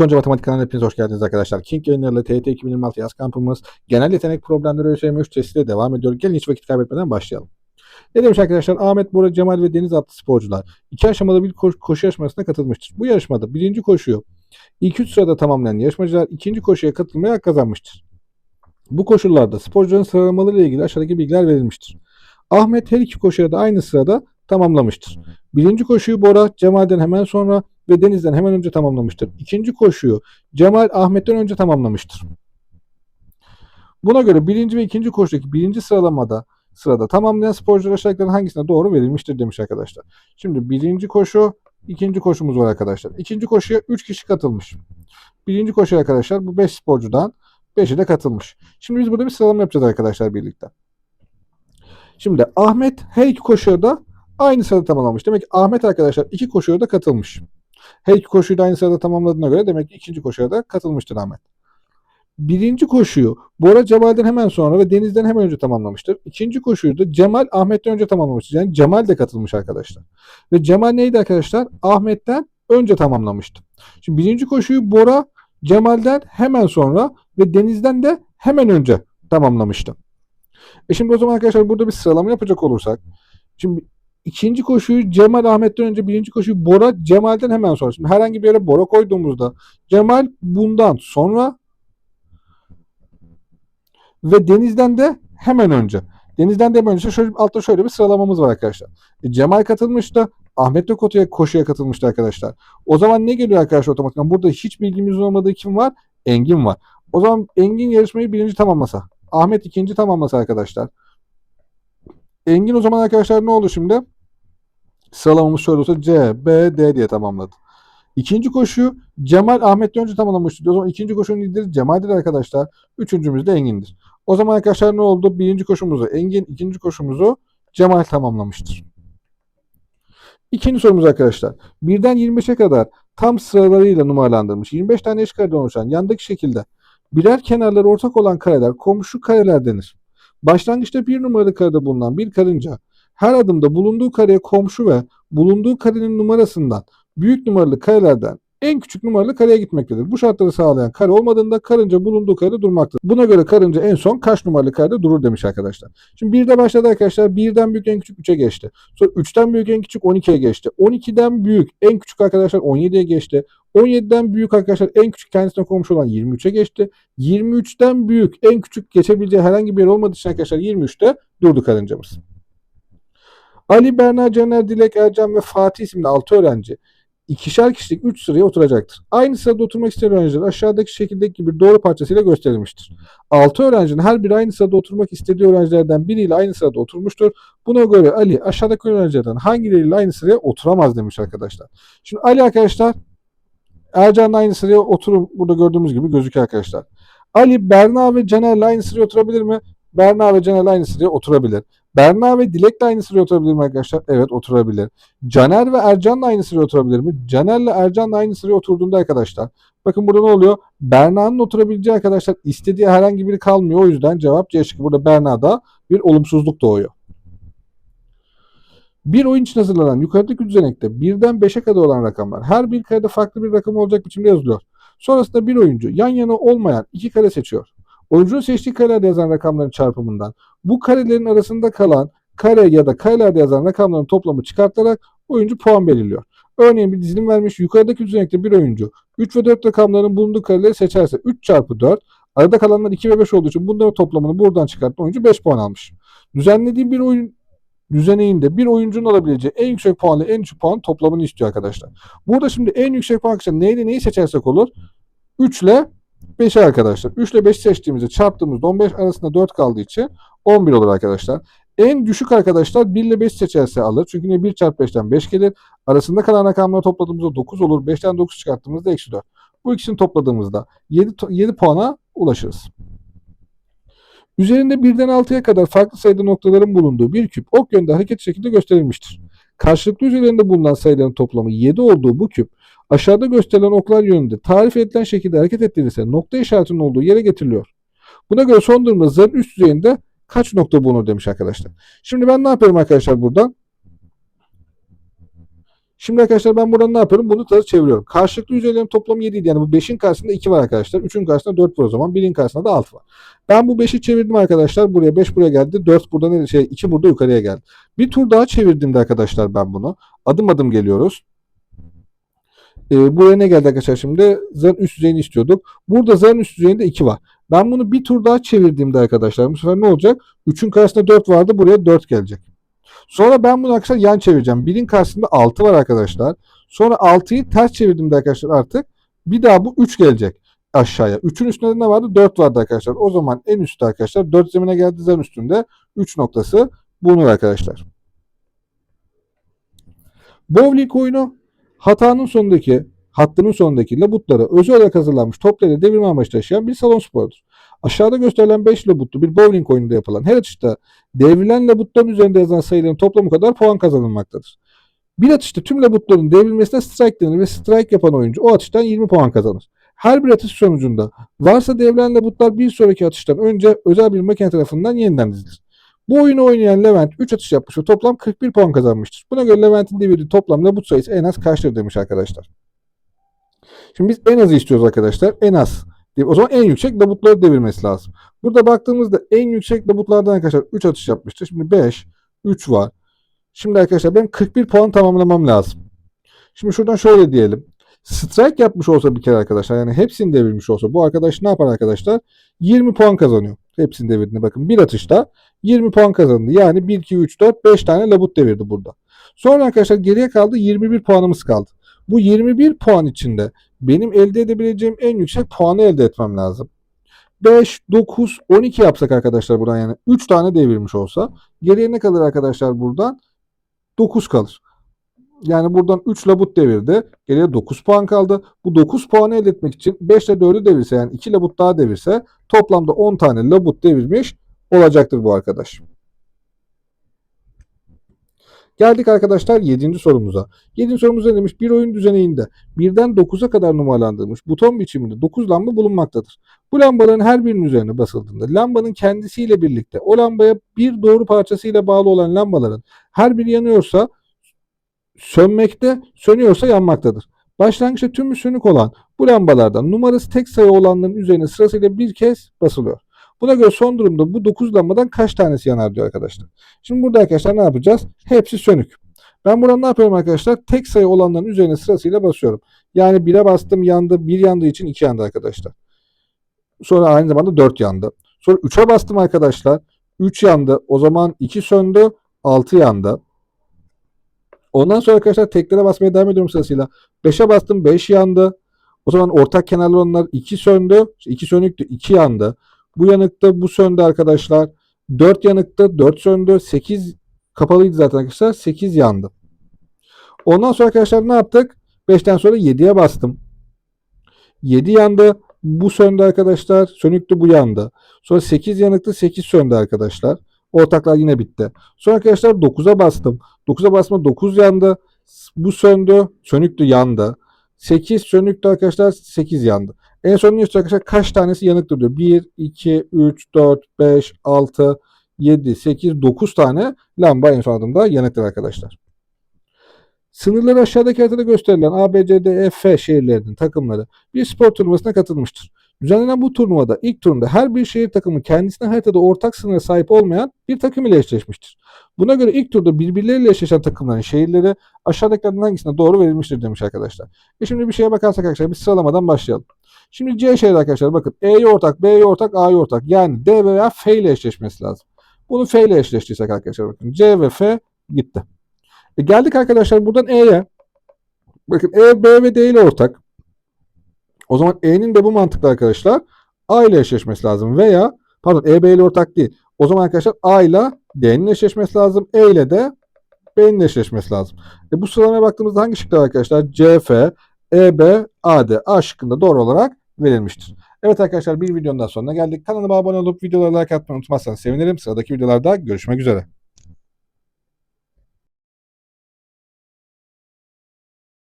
Önce matematik kanalına hepiniz hoş geldiniz arkadaşlar. King yayınlarıyla TYT 2026 yaz kampımız genel yetenek problemleri ÖSYM 3 testiyle devam ediyor. Gelin hiç vakit kaybetmeden başlayalım. Ne demiş arkadaşlar? Ahmet, Bora, Cemal ve Deniz adlı sporcular iki aşamada bir koş- koşu yarışmasına katılmıştır. Bu yarışmada birinci koşuyu ilk üç sırada tamamlayan yarışmacılar ikinci koşuya katılmaya hak kazanmıştır. Bu koşullarda sporcuların sıralamaları ile ilgili aşağıdaki bilgiler verilmiştir. Ahmet her iki koşuya da aynı sırada tamamlamıştır. Birinci koşuyu Bora, Cemal'den hemen sonra ve Deniz'den hemen önce tamamlamıştır. İkinci koşuyu Cemal Ahmet'ten önce tamamlamıştır. Buna göre birinci ve ikinci koşudaki birinci sıralamada sırada tamamlayan sporcular aşağıdakilerin hangisine doğru verilmiştir demiş arkadaşlar. Şimdi birinci koşu, ikinci koşumuz var arkadaşlar. İkinci koşuya 3 kişi katılmış. Birinci koşu arkadaşlar bu 5 sporcudan 5'i de katılmış. Şimdi biz burada bir sıralama yapacağız arkadaşlar birlikte. Şimdi Ahmet her iki koşuya da aynı sırada tamamlamış. Demek ki Ahmet arkadaşlar iki koşuya da katılmış. Her iki koşuyu da aynı sırada tamamladığına göre demek ki ikinci koşuya da katılmıştır Ahmet. Birinci koşuyu Bora Cemal'den hemen sonra ve Deniz'den hemen önce tamamlamıştır. İkinci koşuyu da Cemal Ahmet'ten önce tamamlamıştır. Yani Cemal de katılmış arkadaşlar. Ve Cemal neydi arkadaşlar? Ahmet'ten önce tamamlamıştı. Şimdi birinci koşuyu Bora Cemal'den hemen sonra ve Deniz'den de hemen önce tamamlamıştı. E şimdi o zaman arkadaşlar burada bir sıralama yapacak olursak. Şimdi ikinci koşuyu Cemal Ahmet'ten önce birinci koşuyu Bora Cemal'den hemen sonra. Şimdi herhangi bir yere Bora koyduğumuzda Cemal bundan sonra ve Deniz'den de hemen önce. Deniz'den de hemen önce şöyle, altta şöyle bir sıralamamız var arkadaşlar. E, Cemal katılmıştı. Ahmet de koşuya, koşuya katılmıştı arkadaşlar. O zaman ne geliyor arkadaşlar otomatikman? Burada hiç bilgimizin olmadığı kim var? Engin var. O zaman Engin yarışmayı birinci tamamlasa. Ahmet ikinci tamamlasa arkadaşlar. Engin o zaman arkadaşlar ne oldu şimdi? Sıralamamız şöyle olsa C, B, D diye tamamladı. İkinci koşuyu Cemal Ahmet'ten önce tamamlamıştı. O zaman ikinci koşunun lideri Cemal'dir arkadaşlar. Üçüncümüz de Engin'dir. O zaman arkadaşlar ne oldu? Birinci koşumuzu Engin, ikinci koşumuzu Cemal tamamlamıştır. İkinci sorumuz arkadaşlar. Birden 25'e kadar tam sıralarıyla numaralandırılmış 25 tane eş kareden oluşan yandaki şekilde birer kenarları ortak olan kareler komşu kareler denir. Başlangıçta bir numaralı karede bulunan bir karınca her adımda bulunduğu kareye komşu ve bulunduğu karenin numarasından büyük numaralı karelerden en küçük numaralı kareye gitmektedir. Bu şartları sağlayan kare olmadığında karınca bulunduğu karede durmaktadır. Buna göre karınca en son kaç numaralı karede durur demiş arkadaşlar. Şimdi birde başladı arkadaşlar. Birden büyük en küçük 3'e geçti. Sonra 3'ten büyük en küçük 12'ye geçti. 12'den büyük en küçük arkadaşlar 17'ye geçti. 17'den büyük arkadaşlar en küçük kendisine komşu olan 23'e geçti. 23'ten büyük en küçük geçebileceği herhangi bir yer olmadığı için arkadaşlar 23'te durdu karıncamız. Ali, Berna, Caner, Dilek, Ercan ve Fatih isimli 6 öğrenci ikişer kişilik 3 sıraya oturacaktır. Aynı sırada oturmak isteyen öğrenciler aşağıdaki şekildeki bir doğru parçasıyla gösterilmiştir. 6 öğrencinin her biri aynı sırada oturmak istediği öğrencilerden biriyle aynı sırada oturmuştur. Buna göre Ali aşağıdaki öğrencilerden hangileriyle aynı sıraya oturamaz demiş arkadaşlar. Şimdi Ali arkadaşlar Ercan'la aynı sıraya oturur. Burada gördüğümüz gibi gözüküyor arkadaşlar. Ali, Berna ve Caner'le aynı sıraya oturabilir mi? Berna ve Caner'le aynı sıraya oturabilir. Berna ve Dilek'le aynı sıraya oturabilir mi arkadaşlar? Evet oturabilir. Caner ve Ercan'la aynı sıraya oturabilir mi? Caner'le Ercan'la aynı sıraya oturduğunda arkadaşlar. Bakın burada ne oluyor? Berna'nın oturabileceği arkadaşlar istediği herhangi biri kalmıyor. O yüzden cevap C şıkkı. Burada Berna'da bir olumsuzluk doğuyor. Bir oyun için hazırlanan yukarıdaki düzenekte birden 5'e kadar olan rakamlar her bir karede farklı bir rakam olacak biçimde yazılıyor. Sonrasında bir oyuncu yan yana olmayan iki kare seçiyor. Oyuncunun seçtiği karelerde yazan rakamların çarpımından bu karelerin arasında kalan kare ya da karelerde yazan rakamların toplamı çıkartılarak oyuncu puan belirliyor. Örneğin bir dizilim vermiş yukarıdaki düzenekte bir oyuncu 3 ve 4 rakamların bulunduğu kareleri seçerse 3 çarpı 4 arada kalanlar 2 ve 5 olduğu için bunların toplamını buradan çıkarttı oyuncu 5 puan almış. Düzenlediği bir oyun düzeneğinde bir oyuncunun alabileceği en yüksek puanla en düşük puan toplamını istiyor arkadaşlar. Burada şimdi en yüksek puan arkadaşlar neyle neyi seçersek olur? 3 ile 5'e arkadaşlar. 3 ile 5 seçtiğimizde çarptığımızda 15 arasında 4 kaldığı için 11 olur arkadaşlar. En düşük arkadaşlar 1 ile 5 seçerse alır. Çünkü ne 1 çarpı 5'ten 5 gelir. Arasında kalan rakamları topladığımızda 9 olur. 5'ten 9 çıkarttığımızda eksi 4. Bu ikisini topladığımızda 7, 7 puana ulaşırız. Üzerinde birden 6'ya kadar farklı sayıda noktaların bulunduğu bir küp ok yönde hareket şekilde gösterilmiştir. Karşılıklı üzerinde bulunan sayıların toplamı 7 olduğu bu küp aşağıda gösterilen oklar yönünde tarif edilen şekilde hareket ettirilirse nokta işaretinin olduğu yere getiriliyor. Buna göre son durumda zarın üst düzeyinde kaç nokta bulunur demiş arkadaşlar. Şimdi ben ne yapıyorum arkadaşlar burada? Şimdi arkadaşlar ben buradan ne yapıyorum? Bunu ters çeviriyorum. Karşılıklı yüzeylerin toplamı 7 idi. Yani bu 5'in karşısında 2 var arkadaşlar. 3'ün karşısında 4 var o zaman. 1'in karşısında da 6 var. Ben bu 5'i çevirdim arkadaşlar. Buraya 5 buraya geldi. 4 burada ne şey 2 burada yukarıya geldi. Bir tur daha çevirdiğimde arkadaşlar ben bunu. Adım adım geliyoruz. Ee, buraya ne geldi arkadaşlar şimdi? Zarın üst yüzeyini istiyorduk. Burada zarın üst yüzeyinde 2 var. Ben bunu bir tur daha çevirdiğimde arkadaşlar bu sefer ne olacak? 3'ün karşısında 4 vardı. Buraya 4 gelecek. Sonra ben bunu arkadaşlar yan çevireceğim. 1'in karşısında 6 var arkadaşlar. Sonra 6'yı ters çevirdiğimde arkadaşlar artık bir daha bu 3 gelecek aşağıya. 3'ün üstünde ne vardı? 4 vardı arkadaşlar. O zaman en üstte arkadaşlar 4 zemine geldiği zaman üstünde 3 noktası bulunur arkadaşlar. Bowling oyunu hatanın sonundaki hattının sonundaki labutlara özel olarak hazırlanmış topları devirme amaçlı taşıyan bir salon sporudur. Aşağıda gösterilen 5 labutlu bir bowling oyununda yapılan her atışta devrilen labutların üzerinde yazan sayıların toplamı kadar puan kazanılmaktadır. Bir atışta tüm labutların devrilmesine strike denir ve strike yapan oyuncu o atıştan 20 puan kazanır. Her bir atış sonucunda varsa devrilen labutlar bir sonraki atıştan önce özel bir makine tarafından yeniden dizilir. Bu oyunu oynayan Levent 3 atış yapmış ve toplam 41 puan kazanmıştır. Buna göre Levent'in devirdiği toplam labut sayısı en az kaçtır demiş arkadaşlar. Şimdi biz en azı istiyoruz arkadaşlar. En az. O zaman en yüksek labutları devirmesi lazım. Burada baktığımızda en yüksek labutlardan arkadaşlar 3 atış yapmıştır. Şimdi 5, 3 var. Şimdi arkadaşlar benim 41 puan tamamlamam lazım. Şimdi şuradan şöyle diyelim. Strike yapmış olsa bir kere arkadaşlar yani hepsini devirmiş olsa bu arkadaş ne yapar arkadaşlar? 20 puan kazanıyor. Hepsini devirdiğine bakın. Bir atışta 20 puan kazandı. Yani 1, 2, 3, 4, 5 tane labut devirdi burada. Sonra arkadaşlar geriye kaldı 21 puanımız kaldı. Bu 21 puan içinde benim elde edebileceğim en yüksek puanı elde etmem lazım. 5, 9, 12 yapsak arkadaşlar buradan yani 3 tane devirmiş olsa geriye ne kalır arkadaşlar buradan? 9 kalır. Yani buradan 3 labut devirdi. Geriye 9 puan kaldı. Bu 9 puanı elde etmek için 5 ile 4'ü devirse yani 2 labut daha devirse toplamda 10 tane labut devirmiş olacaktır bu arkadaş. Geldik arkadaşlar 7. sorumuza. 7. sorumuz ne demiş? Bir oyun düzeninde birden 9'a kadar numaralandırılmış buton biçiminde 9 lamba bulunmaktadır. Bu lambaların her birinin üzerine basıldığında lambanın kendisiyle birlikte o lambaya bir doğru parçasıyla bağlı olan lambaların her biri yanıyorsa sönmekte, sönüyorsa yanmaktadır. Başlangıçta tümü sönük olan bu lambalardan numarası tek sayı olanların üzerine sırasıyla bir kez basılıyor. Buna göre son durumda bu 9 lambadan kaç tanesi yanar diyor arkadaşlar. Şimdi burada arkadaşlar ne yapacağız? Hepsi sönük. Ben buradan ne yapıyorum arkadaşlar? Tek sayı olanların üzerine sırasıyla basıyorum. Yani 1'e bastım yandı. 1 yandığı için 2 yandı arkadaşlar. Sonra aynı zamanda 4 yandı. Sonra 3'e bastım arkadaşlar. 3 yandı. O zaman 2 söndü. 6 yandı. Ondan sonra arkadaşlar teklere basmaya devam ediyorum sırasıyla. 5'e bastım 5 yandı. O zaman ortak kenarlı olanlar 2 söndü. 2 sönüktü 2 yandı. Bu yanıkta bu söndü arkadaşlar. 4 yanıkta 4 söndü. 8 kapalıydı zaten arkadaşlar. 8 yandı. Ondan sonra arkadaşlar ne yaptık? 5'ten sonra 7'ye bastım. 7 yandı. Bu söndü arkadaşlar. Sönüktü bu yandı. Sonra 8 yanıktı 8 söndü arkadaşlar. Ortaklar yine bitti. Sonra arkadaşlar 9'a bastım. 9'a basma 9 yandı. Bu söndü. Sönüktü yandı. 8 sönüktü arkadaşlar. 8 yandı. En son ne arkadaşlar? Kaç tanesi yanıktır diyor. 1, 2, 3, 4, 5, 6, 7, 8, 9 tane lamba en son adımda yanıktır arkadaşlar. Sınırları aşağıdaki haritada gösterilen A, B, C, D, E, F şehirlerinin takımları bir spor turnuvasına katılmıştır. Düzenlenen bu turnuvada ilk turunda her bir şehir takımı kendisine haritada ortak sınıra sahip olmayan bir takım ile eşleşmiştir. Buna göre ilk turda birbirleriyle eşleşen takımların şehirleri aşağıdakilerden hangisine doğru verilmiştir demiş arkadaşlar. E şimdi bir şeye bakarsak arkadaşlar bir sıralamadan başlayalım. Şimdi C şehri arkadaşlar bakın E'ye ortak, B'ye ortak, A'ya ortak. Yani D veya F ile eşleşmesi lazım. Bunu F ile eşleştirsek arkadaşlar bakın C ve F gitti. E geldik arkadaşlar buradan E'ye. Bakın E, B ve D ile ortak. O zaman E'nin de bu mantıkla arkadaşlar A ile eşleşmesi lazım. Veya pardon E, B ile ortak değil. O zaman arkadaşlar A ile D'nin eşleşmesi lazım. E ile de B'nin eşleşmesi lazım. E bu sıralamaya baktığımızda hangi şıklar arkadaşlar? C, F, E, B, A, şıkkında doğru olarak verilmiştir. Evet arkadaşlar bir videonun daha sonuna geldik. Kanalıma abone olup videoları like atmayı unutmazsanız sevinirim. Sıradaki videolarda görüşmek üzere.